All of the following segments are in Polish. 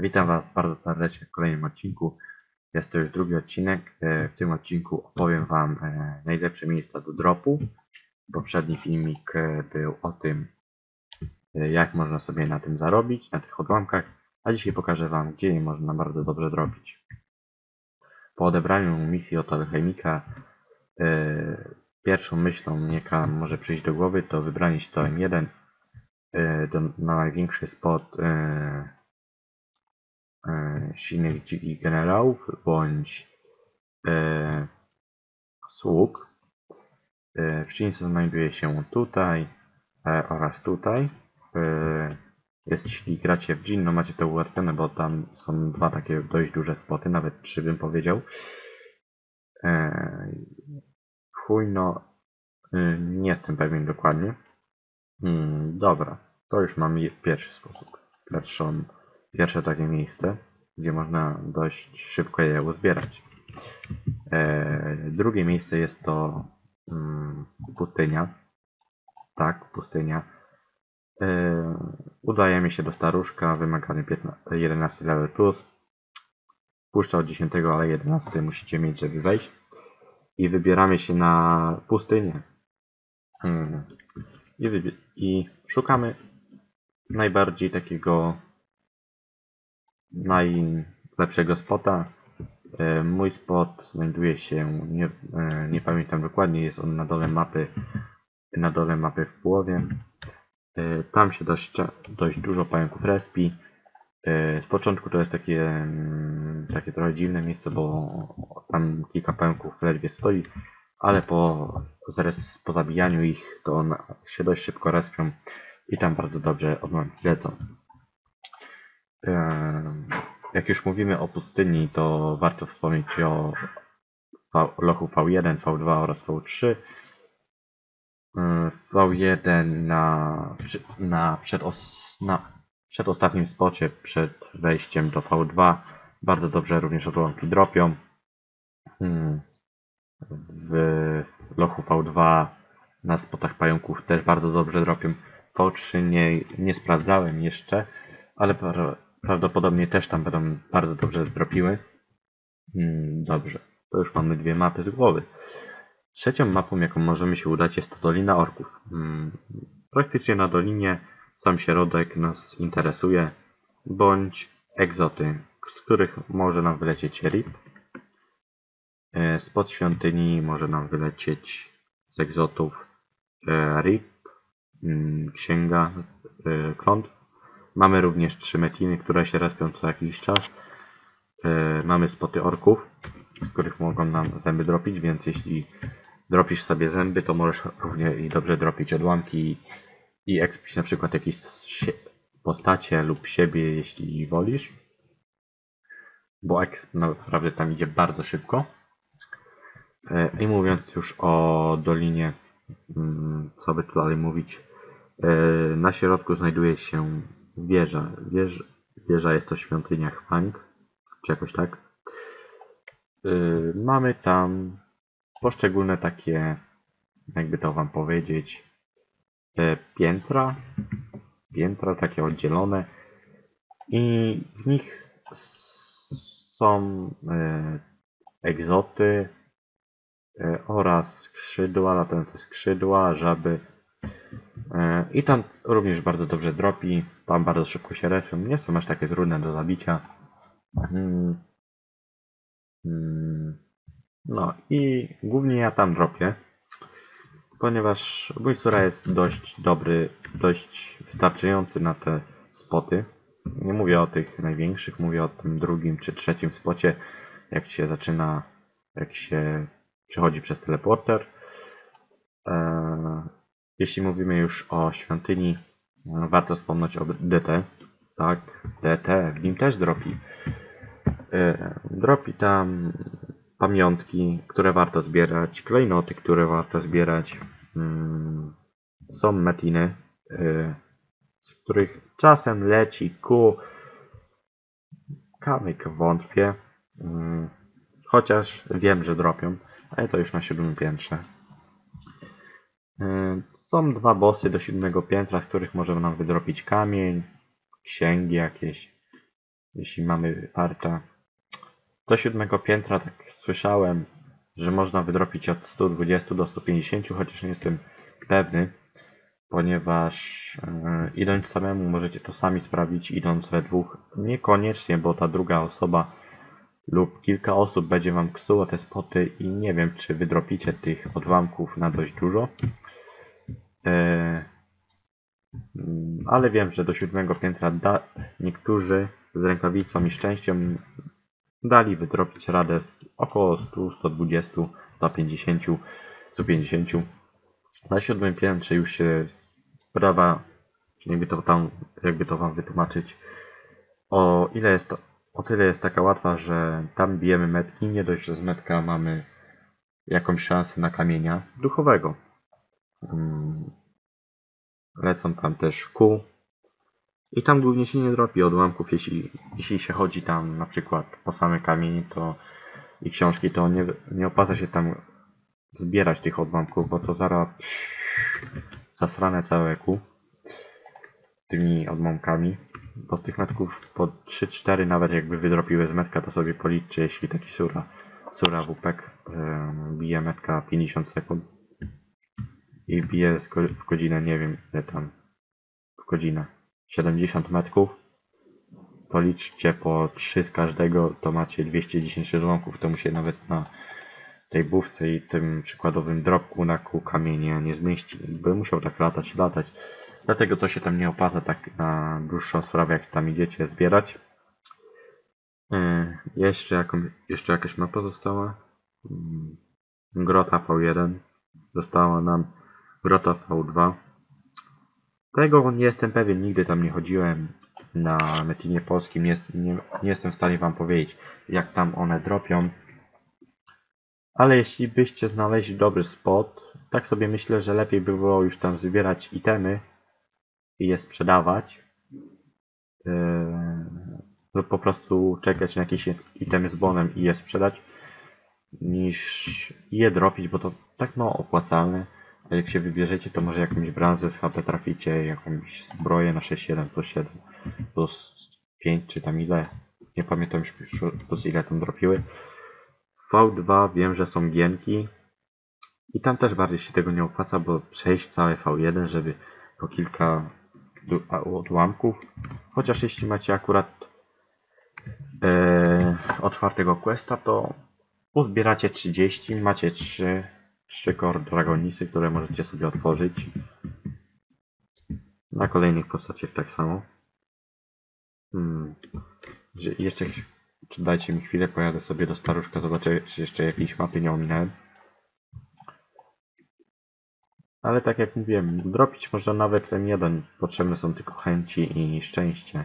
Witam Was bardzo serdecznie w kolejnym odcinku. Jest to już drugi odcinek. E, W tym odcinku opowiem Wam e, najlepsze miejsca do dropu. Poprzedni filmik e, był o tym, jak można sobie na tym zarobić, na tych odłamkach, a dzisiaj pokażę Wam, gdzie je można bardzo dobrze dropić. Po odebraniu misji od alchemika, pierwszą myślą, jaka może przyjść do głowy, to wybranie się to M1 e, do, na największy spot silnych dzikich generałów bądź e, sług. E, znajduje się tutaj e, oraz tutaj. E, jest, jeśli gracie w Gin, no macie to ułatwione, bo tam są dwa takie dość duże spoty, nawet trzy bym powiedział. E, chuj, no y, nie jestem pewien dokładnie. Mm, dobra, to już mam je- pierwszy sposób. Pierwszą, pierwsze takie miejsce, gdzie można dość szybko je uzbierać. E, drugie miejsce jest to mm, pustynia. Tak, pustynia. E, udajemy się do staruszka, wymagany 15, 11 level plus. Puszcza od 10, ale 11 musicie mieć, żeby wejść. I wybieramy się na pustynię. Mm. I, I szukamy najbardziej takiego najlepszego spota. E, Mój spot znajduje się, nie, e, nie pamiętam dokładnie, jest on na dole mapy, na dole mapy w połowie. E, Tam się dość, dość dużo pająków respi. Z początku to jest takie, mm, takie trochę dziwne miejsce, bo tam kilka pająków ledwie stoi, ale po, zaraz po zabijaniu ich to one się dość szybko respią i tam bardzo dobrze odłamki lecą. Jak już mówimy o pustyni, to warto wspomnieć o lochu V1, V2 oraz V3. Em, V1 na, na, przedos, na przedostatnim spocie przed wejściem do V2 bardzo dobrze również odłamki dropią. W lochu V2 na spotach pająków też bardzo dobrze dropią. V3 nie, nie sprawdzałem jeszcze, ale prawdopodobnie też tam będą bardzo dobrze dropiły. Hmm, dobrze, to już mamy dwie mapy z głowy. Trzecią mapą, jaką możemy się udać, jest to Dolina Orków. Hmm, praktycznie na dolinie sam środek nas interesuje, bądź egzoty, z których może nam wylecieć rip. E, Spod świątyni może nam wylecieć z egzotów e, rip, mm, księga, e, klątw. Mamy również trzy metiny, które się respią co jakiś czas. E, Mamy spoty orków, z których mogą nam zęby dropić, więc jeśli dropisz sobie zęby, to możesz równie i dobrze dropić odłamki i expić na przykład jakieś postacie lub siebie, jeśli wolisz. Bo exp naprawdę tam idzie bardzo szybko. E, I mówiąc już o dolinie, mm, co by tu dalej mówić, e, na środku znajduje się wieża. Wież, wieża jest to świątynia Hwang, czy jakoś tak. E, Mamy tam poszczególne takie, jakby to wam powiedzieć, e, piętra, piętra takie oddzielone i w nich są e, egzoty e, oraz skrzydła, latające skrzydła, żaby e, i tam również bardzo dobrze dropi, tam bardzo szybko się respią, nie są aż takie trudne do zabicia. Mm. Mm. No i głównie ja tam dropię, ponieważ mój sura jest dość dobry, dość wystarczający na te spoty. Nie mówię o tych największych, mówię o tym drugim czy trzecim spocie, jak się zaczyna, jak się przechodzi przez teleporter. Jeśli mówimy już o świątyni, e, warto wspomnieć o DT. Tak, DT, w nim też dropi. E, Dropi tam pamiątki, które warto zbierać, klejnoty, które warto zbierać. Mm, Są metiny, e, z których czasem leci ku kamyk wątpię. Mm, Chociaż wiem, że dropią, ale to już na siódmym piętrze. Są dwa bossy do siódmego piętra, z których może nam wydropić kamień, księgi jakieś. jeśli mamy parta. Do siódmego piętra tak słyszałem, że można wydropić od 120 do 150, chociaż nie jestem pewny, ponieważ e, idąc samemu możecie to sami sprawić, idąc we dwóch niekoniecznie, bo ta druga osoba lub kilka osób będzie wam ksuło te spoty i nie wiem, czy wydropicie tych odłamków na dość dużo. E, mm, ale wiem, że do siódmego piętra da, niektórzy z rękawicą i szczęściem dali wydropić radę z około 100, 120, 150, 150. Na siódmym piętrze już się sprawa, jakby to tam, jakby to wam wytłumaczyć, o ile jest o tyle jest taka łatwa, że tam bijemy metki, nie dość, że z metka mamy jakąś szansę na kamienia duchowego. Mm. Lecą tam też kół. I tam głównie się nie dropi odłamków, jeśli, jeśli się chodzi tam na przykład po same kamienie to i książki, to nie, nie opłaca się tam zbierać tych odłamków, bo to zaraz zasrane całe kół tymi odłamkami. Bo z tych metków po 3-4 nawet jakby wydropiły z metka, to sobie policzcie, jeśli taki sura, sura WPEK yy, bije metka 50 sekund i bije w godzinę, nie wiem ile tam, w godzinę 70 metrów, policzcie po 3 z każdego, to macie 210 złomków, to mu się nawet na tej bówce i tym przykładowym drobku na kół kamienia nie zmieści, by musiał tak latać, latać. Dlatego to się tam nie opłaca tak na dłuższą sprawę, jak tam idziecie zbierać. Yy, jeszcze, jaką, jeszcze jakaś mapa została. Yy, Grota V1. Została nam Grota V2. Tego nie jestem pewien, nigdy tam nie chodziłem na metinie polskim. Nie, nie, nie jestem w stanie wam powiedzieć, jak tam one dropią. Ale jeśli byście znaleźli dobry spot, tak sobie myślę, że lepiej by było już tam zbierać itemy i je sprzedawać. Yy, lub po prostu czekać na jakieś itemy z bonem i je sprzedać, niż je dropić, bo to tak mało opłacalne. A jak się wybierzecie, to może jakąś branżę z HP traficie, jakąś zbroję na 6-7 plus 7 plus 5 czy tam ile. Nie pamiętam już plus ile tam dropiły. V2 wiem, że są gienki. I tam też bardziej się tego nie opłaca, bo przejść całe V1, żeby po kilka odłamków. Chociaż jeśli macie akurat e, otwartego questa, to uzbieracie 30, macie 3, 3 core dragonisy, które możecie sobie otworzyć. Na kolejnych postaciach tak samo. Hmm. Jeszcze dajcie mi chwilę, pojadę sobie do staruszka, zobaczę czy jeszcze jakieś mapy nie ominąłem. Ale tak jak mówiłem, dropić można nawet ten jeden. Potrzebne są tylko chęci i szczęście.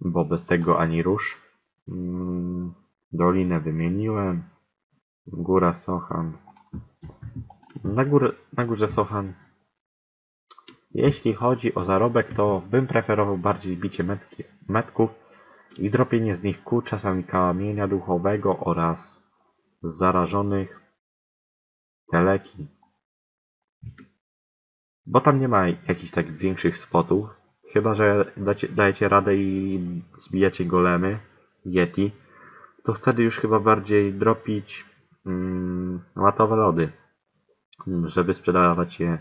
Bo bez tego ani rusz. Mm, dolinę wymieniłem. Góra Sochan. Na, górę, na górze Sochan. Jeśli chodzi o zarobek, to bym preferował bardziej bicie metki, metków i dropienie z nich kół, czasami kamienia duchowego oraz zarażonych teleki. Bo tam nie ma jakichś tak większych spotów. Chyba, że dacie, dajecie radę i zbijacie golemy, yeti. To wtedy już chyba bardziej dropić łatowe lody. Żeby sprzedawać je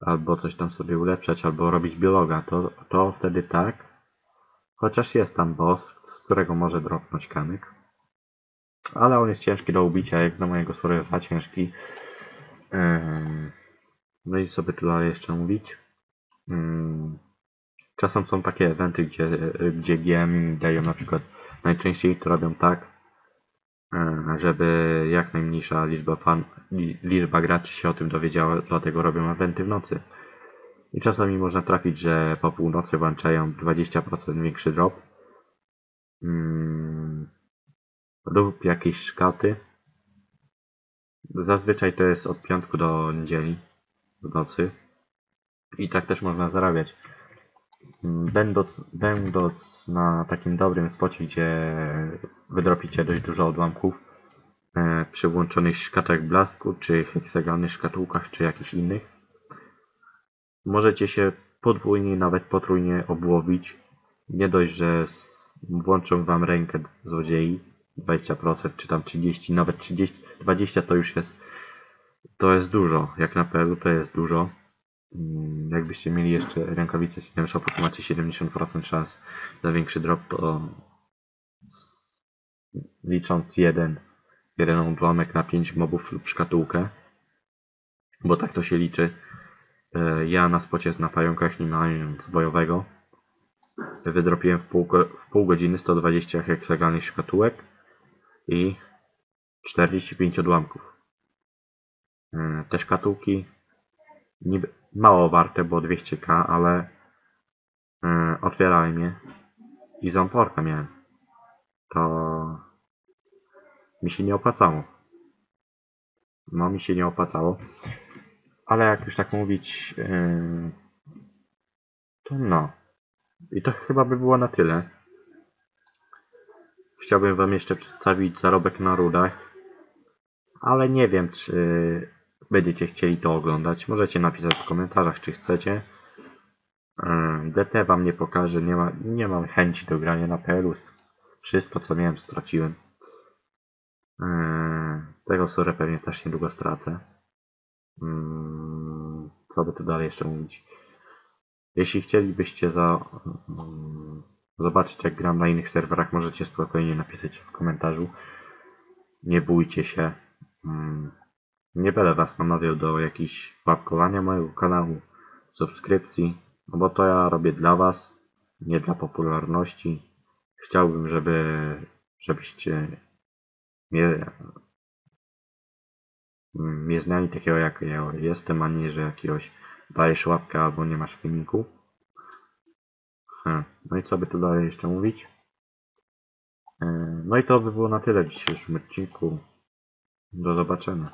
albo coś tam sobie ulepszać, albo robić biologa. To, to wtedy tak. Chociaż jest tam boss, z którego może dropnąć kamyk. Ale on jest ciężki do ubicia, jak na mojego za ciężki. No i co by tu dalej jeszcze mówić? Czasem są takie eventy, gdzie, gdzie GM dają na przykład, najczęściej to robią tak, żeby jak najmniejsza liczba, fan, liczba graczy się o tym dowiedziała, dlatego robią eventy w nocy. I czasami można trafić, że po północy włączają 20% większy drop hmm. lub jakieś szkaty. Zazwyczaj to jest od piątku do niedzieli w nocy. I tak też można zarabiać. Będąc, będąc na takim dobrym spocie, gdzie wydropicie dość dużo odłamków e, przy włączonych szkatułek blasku, czy heksagonnych szkatułkach, czy jakichś innych, możecie się podwójnie, nawet potrójnie obłowić Nie dość, że włączą wam rękę złodziei 20% czy tam 30, nawet 30, 20 to już jest to jest dużo. Jak na PL to jest dużo. Mm, Jakbyście mieli jeszcze rękawice 7 shopu, to macie 70% szans na większy drop, licząc jeden, jeden odłamek na 5 mobów lub szkatułkę, bo tak to się liczy. E, Ja na spocie na pająkach nie mając bojowego wydropiłem w pół, w pół godziny 120 heksagalnych szkatułek i 45 odłamków. E, Te szkatułki niby mało warte, bo 200k, ale e, otwierałem je i zamporka miałem. To mi się nie opłacało. No mi się nie opłacało. Ale jak już tak mówić, e, to no. I to chyba by było na tyle. Chciałbym wam jeszcze przedstawić zarobek na rudach, ale nie wiem, czy będziecie chcieli to oglądać. Możecie napisać w komentarzach, czy chcecie. DT wam nie pokażę, nie, ma, nie mam chęci do grania na PL. Wszystko co miałem straciłem. Tego sorę pewnie też niedługo stracę. Yy, Co by tu dalej jeszcze mówić? Jeśli chcielibyście za, mm, zobaczyć jak gram na innych serwerach, możecie spokojnie napisać w komentarzu. Nie bójcie się. Nie będę was namawiał do jakichś łapkowania mojego kanału, subskrypcji, no bo to ja robię dla was, nie dla popularności. Chciałbym, żeby, żebyście mnie, mnie znali takiego jak ja jestem, a nie, że jakiegoś dajesz łapkę albo nie masz filmiku. Hmm. No i co by tu dalej jeszcze mówić? Yy, No i to by było na tyle w dzisiejszym odcinku. Do zobaczenia.